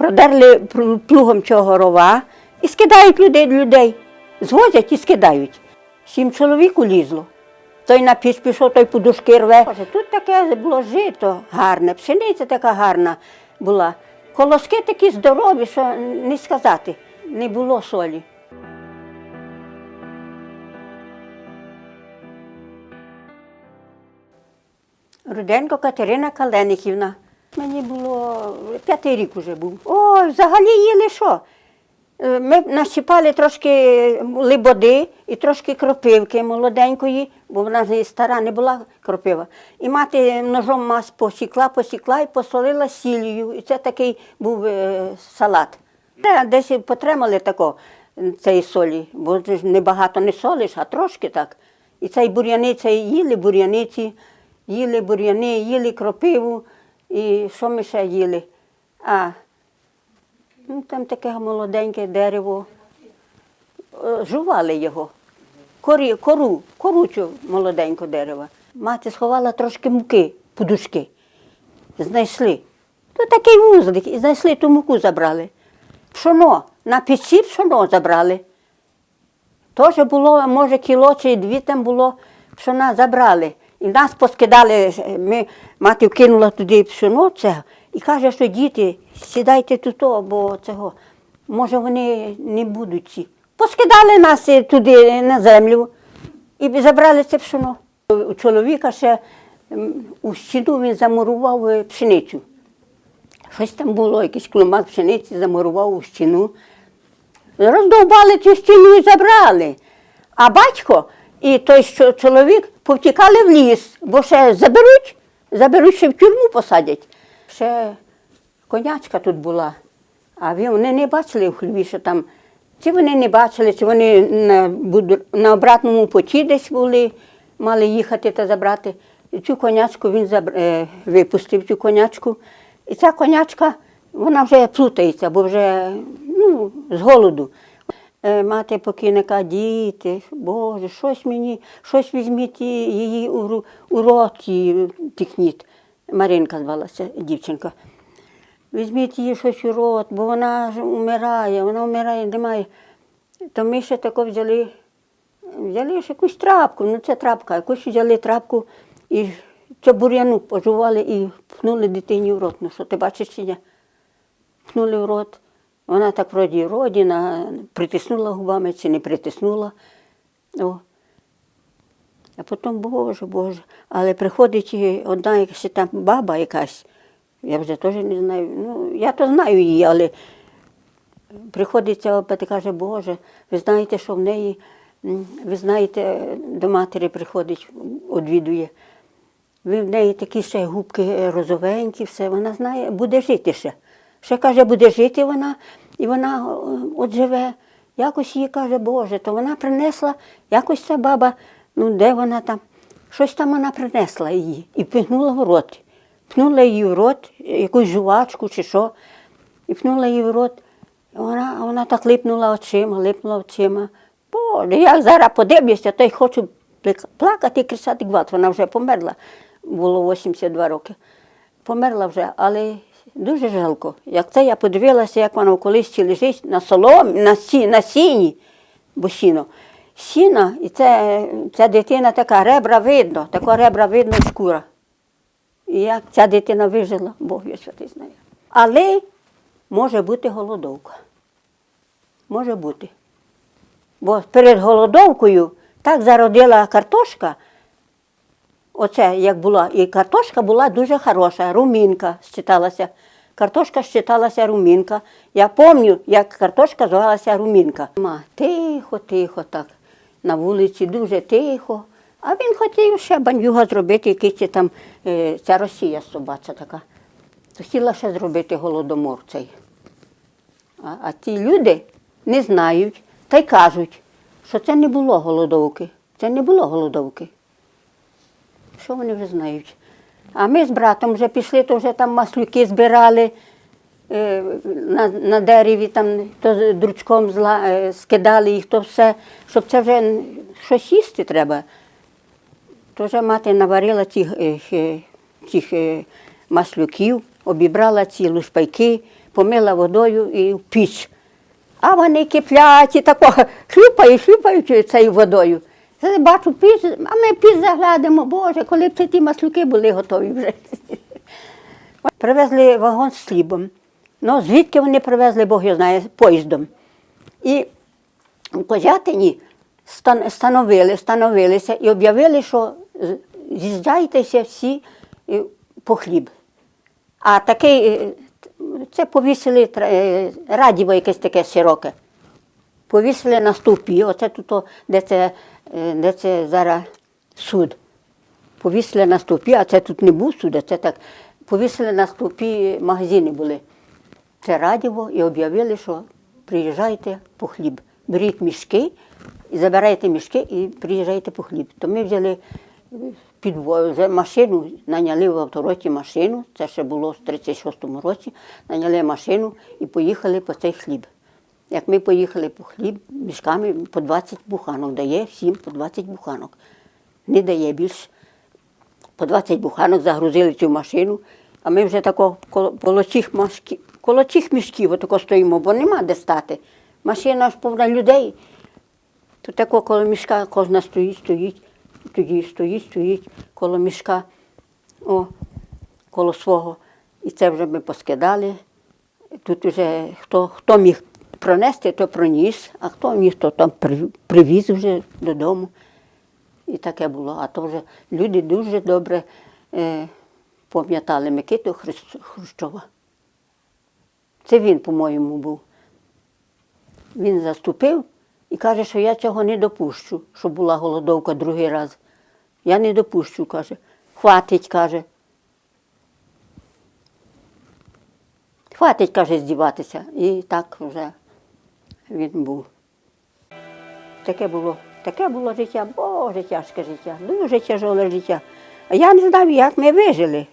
продерли плу- плугом цього рова і скидають людей, людей. Звозять і скидають. Сім чоловік улізло. Той на піч пішов, той подушки рве. Тут таке було жито гарне, пшениця така гарна була. Колоски такі здорові, що не сказати, не було солі. Руденко Катерина Каленихівна. Мені було п'ятий рік вже був. Ой, взагалі їли що? Е, Ми нащипали трошки либоди і трошки кропивки молоденької, бо вона ж стара не була кропива. І мати ножом мас посікла, посікла і посолила сіллю. І це такий був е, салат. Десь потримали тако цієї солі, бо ж небагато не солиш, а трошки так. І цей бур'яниця їли бур'яниці, їли бур'яни, їли кропиву, і що ми ще їли? А, Ну, там таке молоденьке дерево. Е, Жували його. Корі, кору, кору цю молоденьку дерева. Мати сховала трошки муки, подушки. Знайшли. То такий вузлик, і знайшли ту муку забрали. Пшоно, на печі пшоно забрали. Теж було, може, кіло чи дві там було, пшона забрали. І нас поскидали, ми, мати вкинула туди пшоно це, і каже, що діти, сідайте тут, бо цього, може вони не будуть ці. Поскидали нас е, туди на землю і забрали це пшоно. У чоловіка ще у стіну він замурував е, пшеницю. Щось там було, якийсь клумак пшениці замурував у стіну. Роздовбали цю стіну і забрали. А батько і той що чоловік повтікали в ліс, бо ще заберуть, заберуть, ще в тюрму посадять. Ще конячка тут була, а вони не бачили в хліві, що там. Чи вони не бачили, чи вони на, на обратному путі десь були, мали їхати та забрати. І цю конячку він забр... е, випустив, цю конячку. І ця конячка, вона вже плутається, бо вже ну, з голоду. Е, Мати покійника, діти, Боже, щось мені, щось візьміть її у, рот її тикніть. Маринка звалася дівчинка. Візьміть її щось у рот, бо вона ж умирає, вона вмирає, немає. То ми ще тако взяли, взяли ж якусь трапку, ну це трапка, якусь взяли трапку і цю бур'яну пожували і пхнули дитині в рот. Ну що ти бачиш чи ні? Пхнули в рот. Вона так вроді родина, притиснула губами чи не притиснула. О. А потім, Боже, Боже. Але приходить одна якась там баба якась, я вже теж не знаю. Ну, я то знаю її, але приходить ця баба і каже, Боже, ви знаєте, що в неї, ви знаєте, до матері приходить, одвідує. Ви в неї такі ще губки розовенькі, все, вона знає, буде жити ще. Ще каже, буде жити вона, і вона от живе. Якось їй каже, Боже, то вона принесла, якось ця баба, ну де вона там, щось там вона принесла її і пихнула в рот. Пхнула її в рот, якусь жувачку чи що, і пхнула її в рот. Вона, вона так липнула очима, липнула очима. Боже, я зараз подивлюся, то й хочу плакати і кричати гвалт. Вона вже померла, було 82 роки. Померла вже, але дуже жалко. Як це я подивилася, як вона в колисці лежить на соломі, на, сі, на сіні, бо сіно. Сіна, і це, ця дитина така ребра видно, така ребра видно шкура. І як ця дитина вижила, Бог його святий знає. Але може бути голодовка. Може бути. Бо перед голодовкою так зародила картошка. Оце як була. І картошка була дуже хороша, румінка считалася. Картошка считалася румінка. Я пам'ятаю, як картошка звалася румінка. Ма, тихо, тихо так. На вулиці дуже тихо. А він хотів ще бандюга зробити, якийсь там е, ця Росія собача така. Хотіла ще зробити голодомор цей. А, а ті люди не знають та й кажуть, що це не було голодовки. Це не було голодовки. Що вони вже знають? А ми з братом вже пішли, то вже там маслюки збирали е, на, на дереві, там то дручком зла, е, скидали їх, то все, щоб це вже щось їсти треба. То вже мати наварила цих, е, цих е, маслюків, обібрала ці лушпайки, помила водою і в піч. А вони киплять і тако хлюпають, хлюпають цією водою. Я Бачу піч, а ми піч заглядимо, Боже, коли б це ті маслюки були готові вже. Привезли вагон з хлібом. Ну, звідки вони привезли, Бог його знає, поїздом. І в Козятині стан- становили, становилися і об'явили, що з'їжджайтеся всі е, по хліб. А такий, е, це повісили е, радіво якесь таке широке. Повісили на стовпі, оце тут, де це, е, де це зараз суд. Повісили на стовпі, а це тут не був суд, а це так. Повісили на стовпі магазини були. Це радіво і об'явили, що приїжджайте по хліб. Беріть мішки, забирайте мішки і приїжджайте по хліб. То ми взяли е, під машину, наняли в автороті машину, це ще було в 36-му році, наняли машину і поїхали по цей хліб. Як ми поїхали по хліб, мішками по 20 буханок дає, всім по 20 буханок. Не дає більше по 20 буханок загрузили цю машину, а ми вже тако коло, цих машків, коло цих мішків отако стоїмо, бо нема де стати. Машина ж повна людей. То тако коло мішка кожна стоїть, стоїть, тоді стоїть, стоїть коло мішка, о, коло свого. І це вже ми поскидали. Тут вже хто, хто міг пронести, то проніс, а хто міг, то там привіз вже додому. І таке було. А то вже люди дуже добре е, пам'ятали Микиту Хрущова. Це він, по-моєму, був. Він заступив і каже, що я цього не допущу, що була голодовка другий раз. Я не допущу, каже. Хватить, каже. Хватить, каже, здіватися. І так вже він був. Таке було, таке було життя, боже, тяжке життя, дуже тяжоле життя. А я не знав, як ми вижили.